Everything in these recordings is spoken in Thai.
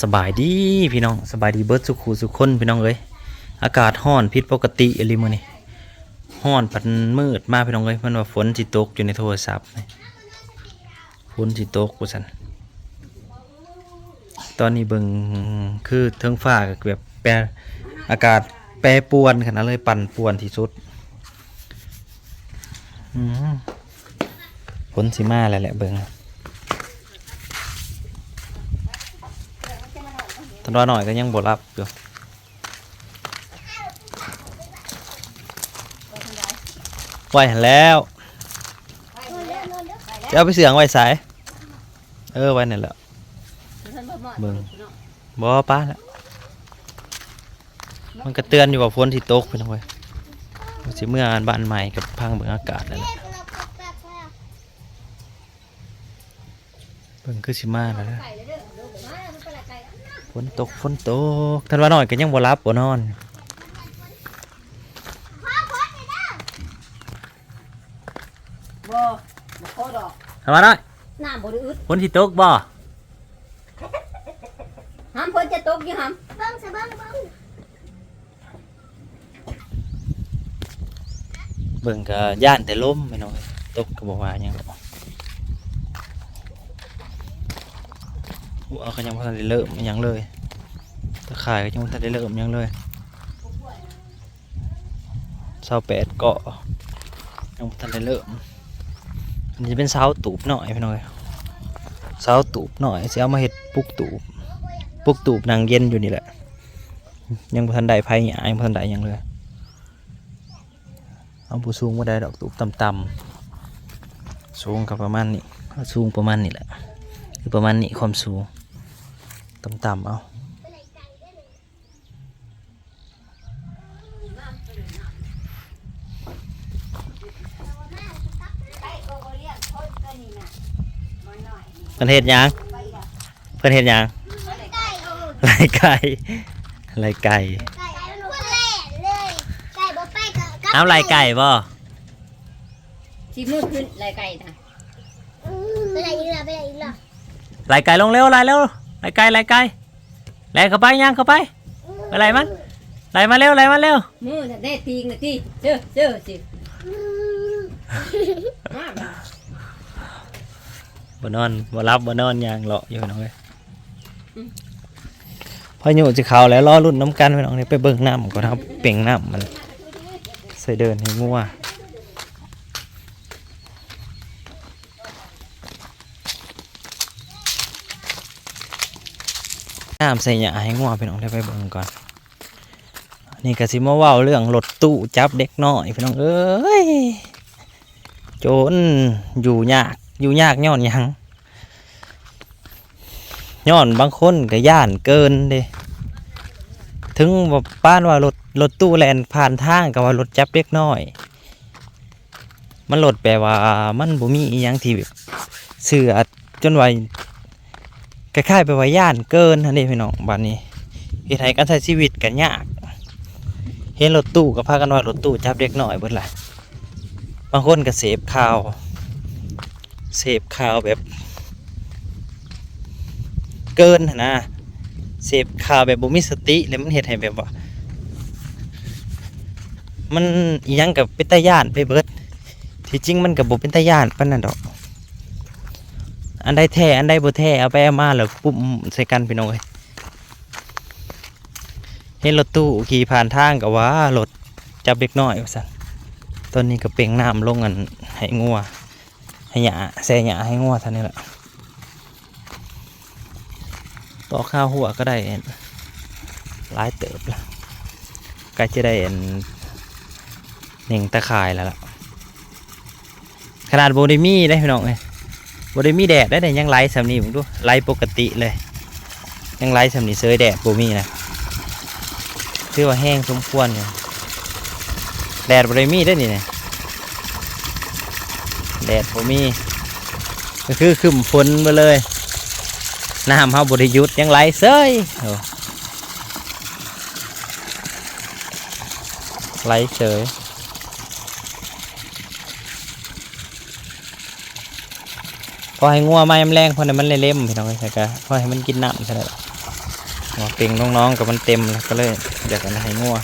สบายดีพี่น้องสบายดีเบิร์ดสุขูสุขคนพี่น้องเอ้ยอากาศห้อนผิดปกติอหลิมื้อนี่ห้อนปันมืดมากพี่น้องเอ้ยมันว่าฝนสิตกอยู่ในโทรศัพท์นี่ฝนสิตกว่าซั่นตอนนี้เบิงคือเทิงฟ้าก็แบบแปรอากาศแปรปวนขนาดเลยปั่นป่วนที่สุดฝนสิมาแล้วแหละเบิง ตอ นว่าหน่อยก็ยังบ่รับอยู่ไหวแล้วจะเอาไปเสียงไว้สาย เออไว้นั่นแหละเบิ่งบ่ป้าแล้วมันก็เตือนอยู่ว่าฝนที่ตกพี่น้องเว้ยสิเมื่ออ่านบ้านใหม่กับพังเบิ่งอากาศแล้วแหละเบิ่งคือสิมาแล้ว ฝนตกฝนตกท่านว่าน้อยก็ยังบ่รับบ่นอนบ่บ่พอดอกท่านว่าน้อยน้ำบ่ได้อึดฝนสิตกบ่ห้ามเพิ่นจะตกอยู่ห้ามเบิ้งซะเบิ้งเบิ้งเบิ่งก็ย่านแต่ลมไม่น้อยตกก็บ่ว่าหยังหรอก หัวก็ยังบ่ทันได้เริ่มยังเลยตะข่ายก็ยังบ่ทันได้เริ่มยังเลย28เกาะยังบ่ทันได้เริ่มอันนี้เป็นเสาตูบหน่อยพี่น้อยเสาตูบหน่อยสิเอามาเฮ็ดปุกตูบปุกตูบนางเย็นอยู่นี่แหละ ยังบ่ทันได้ไผหยังยังบ่ทันได้ยังเลยเอาผู้สูงมาได้ดอกตูบต่ำๆสูงกับประมาณนี้สูงประมาณนี้แหละคือประมาณนี้ความสูง ต่ำๆเอาเพิ่นเฮ็ดหยังเพิ่นเฮ็ดหยังไล่ไก่ไล่ไก่ไก่มันพูดแหล่เลยไก่บ่ไปก็กลับเอาไล่ไก่บ่สิมืดขึ้นไรไก่นะอืมไปไหนอีกล่ะไปไหนอีกล่ะไล่ไก่ลงเร็วไล่เร็ว ไล่ไก่ไล่ไก่ไล่เข้าไปย่างเข้าไปอะไรมันไล่มาเร็วไล่มาเร็วมือน่ะได้ตีงน่ะติเด้อเด้อสิอืมมาบ่บ่นอนบ่รับบ่นอนยางเลาะอยู่น้องเอ้ยพออยู่สิเขาแล้วรอรุ่นน้ำกันพี่น้องนี่ไปเบิ่งน้ำก่อนครับเป่งน้ำมันใส่เดินให้งัว น้ำใส่หยาให้งัวพี่น้องได้ไปเบิ่งก่อน นี่ก็สิมาว้าเรื่องรถตู้จับเด็กน้อยพี่น้องเอ้ยโจรอยู่ยากอยู่ยากย้อนยังย้อนบางคนก็ย่านเกินเด้ถึงว่าป้านว่ารถรถตู้แลนผ่านทางกับว่ารถจับเล็กน้อย มันรถแปลว่ามันบ่มีอีหยังที่แบบเสือจนว่า คล้ายๆไปว่าย่านเกินนั่นเองพี่น้องบัดนี้เฮ็ดให้การใช้ชีวิตกันยาก เห็นรถตู้ก็พากันว่ารถตู้จับเด็กหน้อยเบิดละบางคนก็เสพข่าวเสพข่าวแบบ เกินนะเสพข่าวแบบบ่มีสติแล้วมันเฮ็ดให้แบบว่า มันยังกับเป็นตาย่านไปเบิดที่จริงมันกับบ่เป็นตาย่านปานนั้นดอก อันใดแท้อันใดบ่แท้เอาไปเอามาแล้วปุ่มใส่กันพี่น้องเอ้ยเห็นรถตู้ขี่ผ่านทางก็ว่ารถจับเด็กน้อยว่าซั่นตอนนี้ก็เป่งน้ำลงอันให้งัวให้หญ้าแซ่หญ้าให้งัวท่านนี้แหละต่อข้าวหัวก็ได้หลายเติบละก็จะได้เห็นหนึ่งตะข่ายแล้วล่ะขนาดโบไดมี่ได้พี่น้องเลย บไดมี่แดดได้แต่ยังไล่สำนีผมดูไล่ปกติเลย ยังไล่สำนีเซยแดดโบมีนะถือว่าแห้งสมควรอยู่แดดบไดมี่ได้นี่เนี่ยแดดโบมีก็คือขึ้นฝนมาเลยน้ำเฮาบริยุทธ์ยังไหลเซยโอ้ไหลเฉย อให้งัวไม้แรงพอให้มันเล่มพี่น้องใช่กะพอให้มันกินน้ำใช่ไหมหัวเป่งน้องๆกับมันเต็มแล้วก็เลยอยากกันให้งัว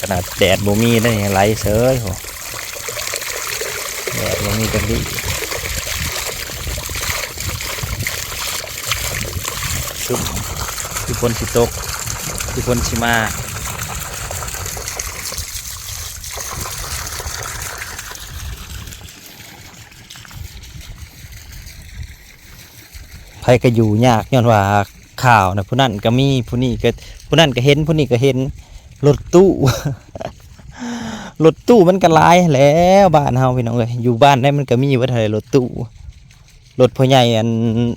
ขนาดแดดบ่มีได้ยังไหลเสยโหแดดบ่มีจังดีซุ่มคือฝนสิตกคือฝนสิมา ไผก็อยู่ยากย้อนว่าข่าวนะผู้นั้นก็มีผู้นี้ก็ผู้นั้นก็เห็นผู้นี้ก็เห็นรถตู้รถตู้มันก็หลายแล้วบ้านเฮาพี่น้องเอ้ยอยู่บ้านได้มันก็มีว่าเท่าไรรถตู้รถพ่อใหญ่อัน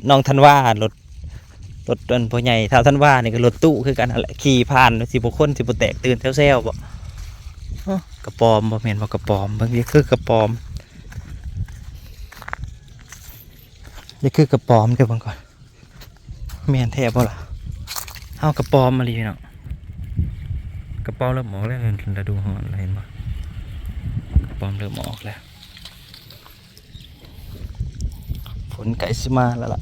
น้องทันว่ารถรถอันพ่อใหญ่ท่าทันว่านี่ก็รถตู้คือกันนั่นแหละขี่ผ่านสิบ่คนสิบ่แตกตื่นแซวๆบ่กระปอมบ่แม่นบ่กระปอมบางทีคือกระปอม นี่คือกระปอมเดี๋ยวบิ่งก่อนแม่นแท้บ่ล่ะเฮากระปอมมาลีเนาะกระปอมเริ่มออกแล้วเราดูหอนเราเห็นบ่กระปอมเริ่มออกแล้วฝนไก่สิมาแล้วล่ะ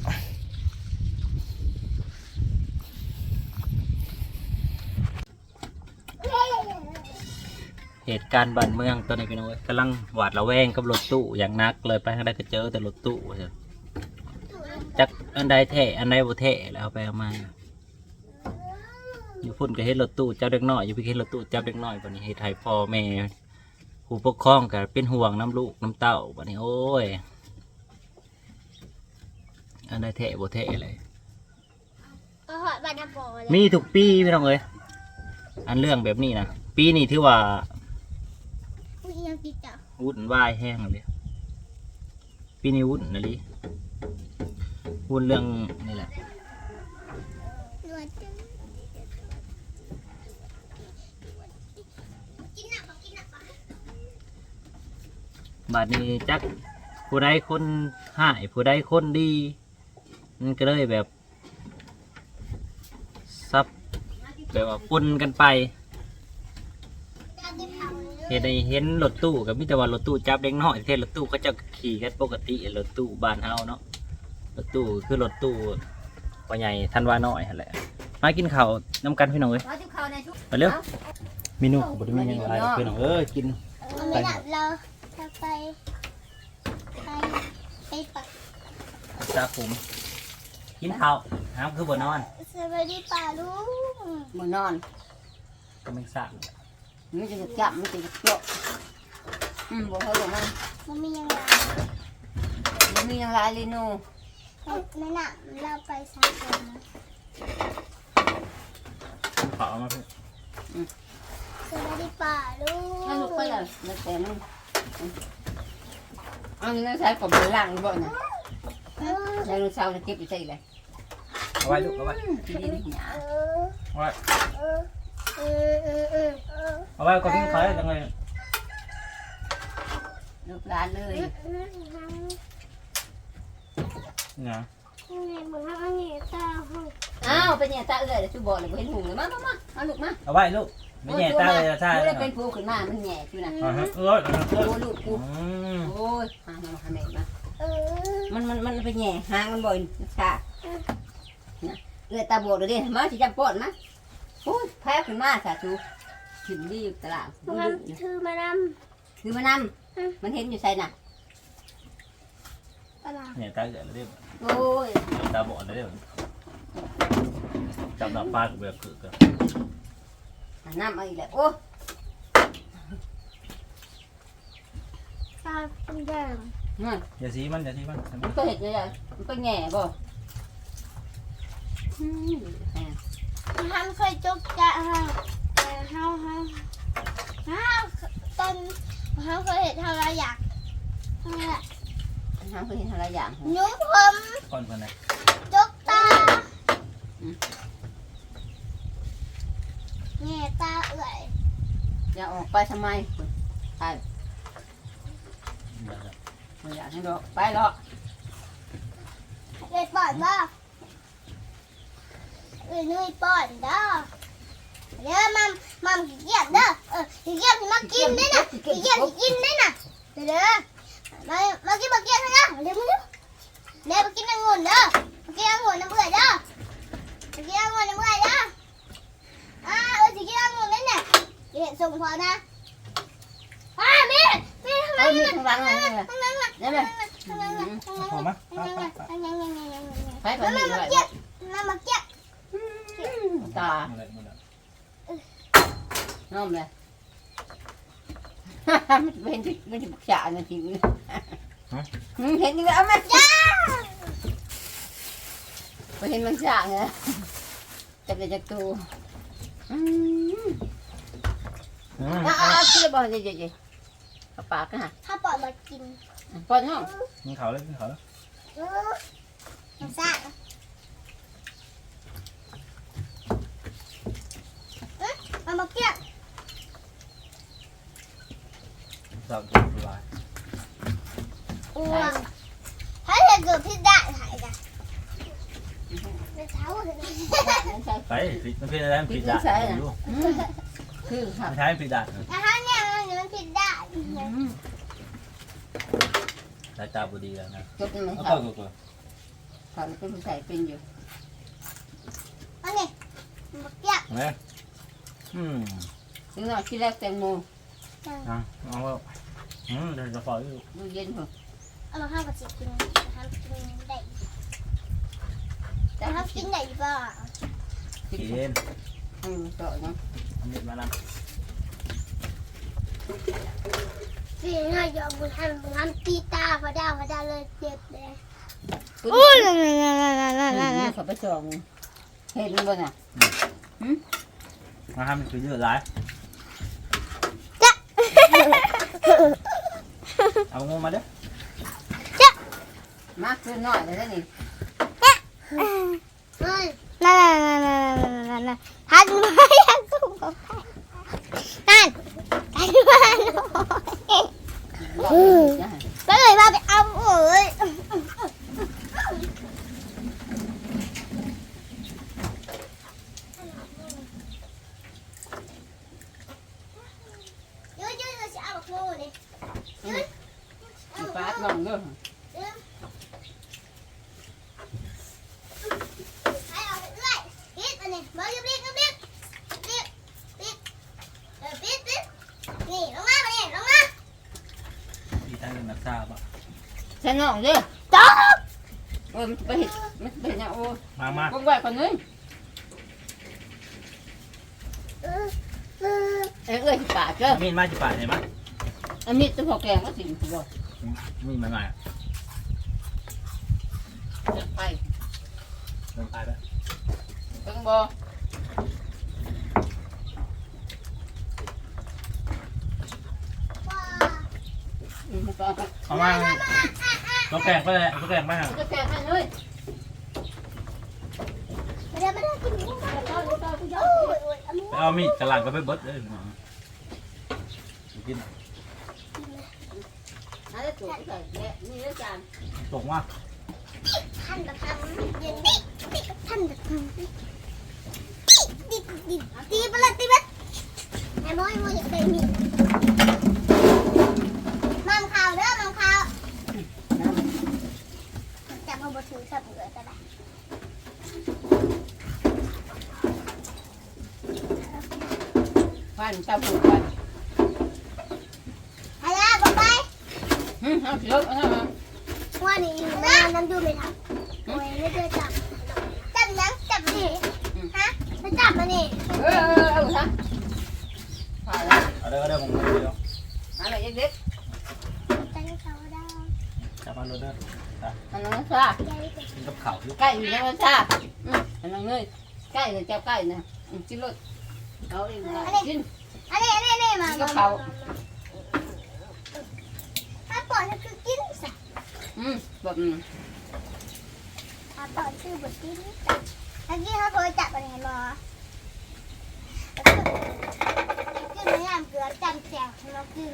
เหตุการณ์บ้านเมืองตอนนี้พี่น้องกำลังหวาดระแวงกับรถตู้อย่างนักเลยไปทางใดก็เจอแต่รถตู้ว่าซั่น จักอันใดแท้อันใดบ่แท้แล้วเอาไปเอามาอยู่พุ่นก็เฮ็ดรถตู้จับเด็กน้อยอยู่พี่เฮ็ดรถตู้จับเด็กน้อยบัดนี้เฮ็ดให้พ่อแม่ผู้ปกครองก็เป็นห่วงน้ำลูกน้ำเต้าบัดนี้โอ้ยอันใดแท้บ่แท้เลยก็หอดบานาโปเลยมีทุกปีพี่น้องเอ้ยอันเรื่องแบบนี้นะปีนี้ถือว่าอุ้นวุ่นวายแห้งเลยปีนี้วุ่นนะลิ วุ่นเรื่องนี่แหละรวยจังกินนักปะกินหนักปะบัดนี้จักผู้ใดคนหายผู้ใดคนดีมันก็เลยแบบซับแบบว่าปนกันไปเห็นได้เห็นรถตู้กับมิต่ว่ารถตู้จับเด็กน้อยเทศรถตู้เขาจะขี่กันปกติรถตู้บ้านเฮาเนาะ รถตู้คือรถตู้พ่อใหญ่ทันว่าน้อยหั่นแหละ มากินข้าวน้ำกันพี่น้องเอ้ยว่าจุเขาในชุกไปเร็วเมนูบ่ได้มีหยังหลายหรอกพี่น้องเอ้ยกินเอาไม่หลับเราจะไปไปไปปักซาผมกินข้าวน้ำคือบ่นอนสวัสดีป่าลุงมือนอนก็ไม่ทราบมันจะจับมันจะเจาะอืมบอกเขาบอกมันมันมียังไงมันมีอย่างไรเลยโน่ ไม่หนักเราไปสามคนนะขาวเอามาเพื่อนสวัสดีป่าลุงถ้าลูกไปเลยแล้วแต่มันเอาเงินใช้กับเบลังบ่เนี่ยใช้ลูกสาวจะเก็บไปใช่เลยเอาไว้ลูกเอาไว้ที่ดินหยาเออเอาไว้เอาไว้ก่อนกินข้าวได้จังเลยลูกหลานเลย นี่นะนี่เหมือนว่านี่ตาหูอ้าวเป็นเนี่ยตาเอื้อยชูบอกเลยเห็นหูเลยมามามาเอาลูกมาเอาไว้ลูกไม่แย่ตาเลยใช่ไม่ได้เป็นผูขึ้นมา มันแง่อยู่นะอ่าฮะเออเออเออโอ้ลูกกู อืมโอ้ยหามาหาแม่มาเออมันมันมันเป็นแง่หางมันบ่อยค่ะนะเอื้อยตาบอดเลยดิมาสิจับปอดมาโอ้ยแพ้ขึ้นมาสาธุขึ้นดีอยู่ตลาดพวกมันถือมานคือมานำมันเห็นอยู่ใส่น่ะำตลาดเนี่ยตาเกิดแล้วเรียบ โอ้ยตาบอดแล้วเรียบจับหน้าปากแบบคือกันหาน้ำเอาอีกแล้วโอ้ยตาเป็นแดงนั่นอย่าสีมันอย่าสีมันมันก็เห็นเลยอะมันก็แง่บ่อืมแหม่ทำเคยจกจะฮะเฮาเฮาเฮาตอนเฮาเคยเห็นทำอะไรอยากทำอะไร หางเคยเห็นอะไรอย่างยุ้มผมก่อนคนไหนจกตาแง่ตาเอื่อยอย่าออกไปทำไมไปไม่อยากให้ดอกไปหรอกเอ็ดป่อนบ่เอ้ยนุ้ยป่อนเด้อเด้อมัมมัมขี้เกียจเด้อเออขี้เกียจมากินได้น่ะขี้เกียจกินได้น่ะเด้อ Bagi bagi sana. Dia mulu. Dia bagi nangun dah. Bagi nangun nak berat dah. Bagi nangun nak berat dah. Ah, oi sikit nangun ni nak. Dia sung phone dah. không min. Min, không mai. Mai mai. Mai mai. Mai mai. Phải phải như vậy. Nó mặc chết. Ta. Ngon rồi. ปนี่ไว้น้ำมาเก็บตาหมดเลยหมดเลยน้อมเลยมันเป็นที่มันจะฉานาทีเห็นยังไงเอามาจ้าไปเห็นมันฉาไงจะเป็นจากตัวอืมอืมเอาเอาคือบอกเจ๊ๆๆเอาปากกันฮะถ้าปล่อยมากินป้อนห้องกินเขาเลยกินเขาเลยเออน้ำซ่าเอ๊ะน้ำมาเก็บ สอบกินสบายอ้วงถ้าจะเกิดพิษได้หายกันไม่เท้าเลยไปผิดมันผิดอะไรมันผิดด่านดูคือครับมันใช้ผิดด่านแต่ถ้าเนี่ยมันพิษได้สายตาบุดีแล้วนะจบมันแล้วเขาก็ก็เขาเป็นผู้ชายเป็นอยู่อันนี้มาเก็บเห็นไหมอืมถึงหน่อยที่แรกแตงโมอะเอาว่า อืมเดี๋ยวจะปล่อยอยู่ดูเย็นหัวเอามาห้ามกับจิกินห้ามกินได้แต่ห้ามกินได้ป่ะกินกินอืมต่อเนาะอันนี้มาแล้วพี่ให้ยอมบุญทำบุญทำตีตาพอดาพอดาเลยเจ็บเลยโอ้ยเขาไปจองเห็นบ่น่ะมาทำมันคือเยอะหลาย เอางูมาเด้อมากขึ้นหน่อยเลยนี่เฮ้ยนั่นนั่นนั่นนั่นนั่นทันไม่ยังสู้กับใครนั่นทันมาหน่อยก็เลยมาไปเอาเอ้ยยืดยืดจะเอาโคเลยยืด ปาดลองเด้อ ให้เอาไปเรื่อยปิดอันนี้มาอยู่ปิดปิดปิดปิดเออปิดปิดนี่ลงมาไปนี่ลงมา ที่ทางเป็นนักซาบะ ใช่ น้องเด้อจบโอ้ยมันไปเห็ดมันไปเห็ดเนี่ยโอ้ยมามาพวกไว้คนนึงเออเออเอ้ยเอ้ยปาดเด้อมีดมาจิป่าเห็นไหมอันนี้ตัวพอแกงก็สิบ่มีดมาใหม่จะไปเดินตายไปเบิ่งบ่ว้าอืมมันก็เอามา ตัวแกงไปเลยตัวแกงไปหาจะแกงให้เลยไม่ได้ไม่ได้กินกุ้งไม่ได้กินกุ้งโอ้ยโอ้ยอันนี้ไปเอามีดกระหล่ำก็ไปเบิดเลยกินอันนี้ตัวใส่เนี่ยนี่แล้วจานตกว่าท่านจะทำเย็นดิท่านจะทำดิดิดิตีไปเลยตีไปไอ้มอยมอยอยากได้มีมัมข่าวเด้อมัมข่าวจับมาบถือ สับเหลือก็ได้ฟันเจ้าผูกไปฮัลโหลบอกไปอืมเอาสิลูกเอามาว่านี่แม่น้ำดูไม่ทันโอ้ยไม่เคยจับจับยังจับนี่ฮะมาจับมานี่เออเออเอาซะพาแล้วเอาเด้อเอาเด้อผมเดียวอะไรเด็กจังเขาได้ จับมาเด้อๆอันนั้นซะใจเด็กกินกับข้าวอยู่ใกล้อยู่แล้วซะอืมอันนั้นเลยใกล้เลยเจ้าใกล้นะอืมกินรถเอาเองนะกินอันนี้อันนี้นี่มาก็เขาถ้าปอดคือกินสักอืมแบบอืมถ้าปอดคือบดกินเมื่อกี้เขาเคยจับอะไรหรอกินไม่ยามเกลือจำแจวเรากิน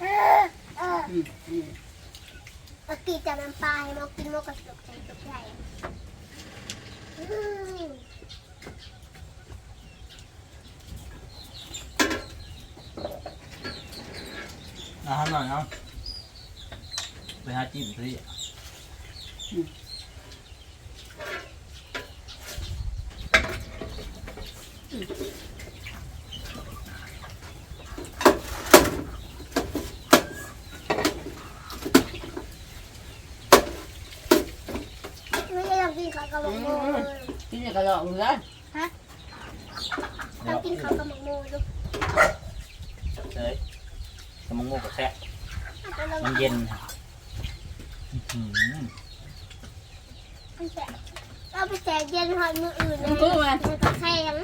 เออเออ อืมอืมเมื่อกี้จับน้ำปลาให้เรากินมันก็ตกใจตกใจอืม เอาทำหน่อยเอาไปหาจิ้มสิ กินข้าวกับหมกโม กระหลอกเหลือต้องกินข้าวกับหมกโมดูกเลยสมองงูกับแทะมันเย็นอื้อหือเอาไปแช่เย็นหอยมืออื่นมันกู้มามันก็แข็ง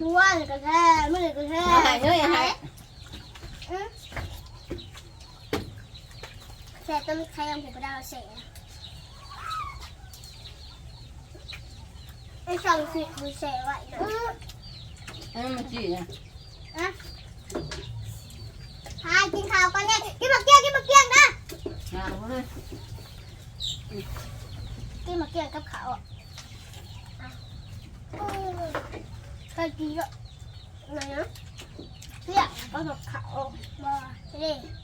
มือว่านก็แท้มือก็แท้หายเนื้อหายแช่ต้นแข็งผมก็ได้แช่ ไอ้สองสิบมือแช่ไว้นะเออมันจีนะพากินข้าวกันเนี่ยกินมะเกียงกินมะเกียงนะงามเลยกินมะเกียงกับข้าวอะเคยกินก็ไหนนะเรียกก็แบบข้าวบ่เด้คื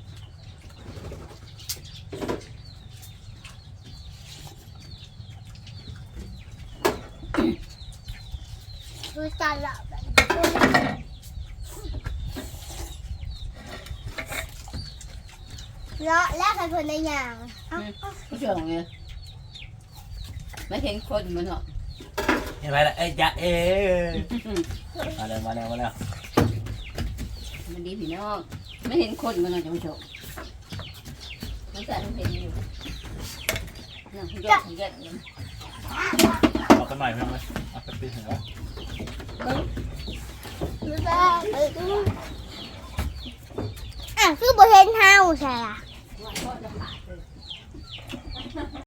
แบบเลาะแล้วใครคนในอย่างเอ้าผู้ชมเลยไม่เห็นคนมันหรอกเห็นไหมล่ะเอ้ยจะเอ้ยมาแล้วมาแล้วมาแล้วมันดีพี่น้องไม่เห็นคนมันหรอกท่านผู้ชมมันแต่มันเห็นอยู่นั่นคุณยอดยอด เอาไปหน่อยเพื่อนเลยเอาไปปีนหัวรู้ป่ะ อะคือบ่เห็นเฮาใช่อะว่า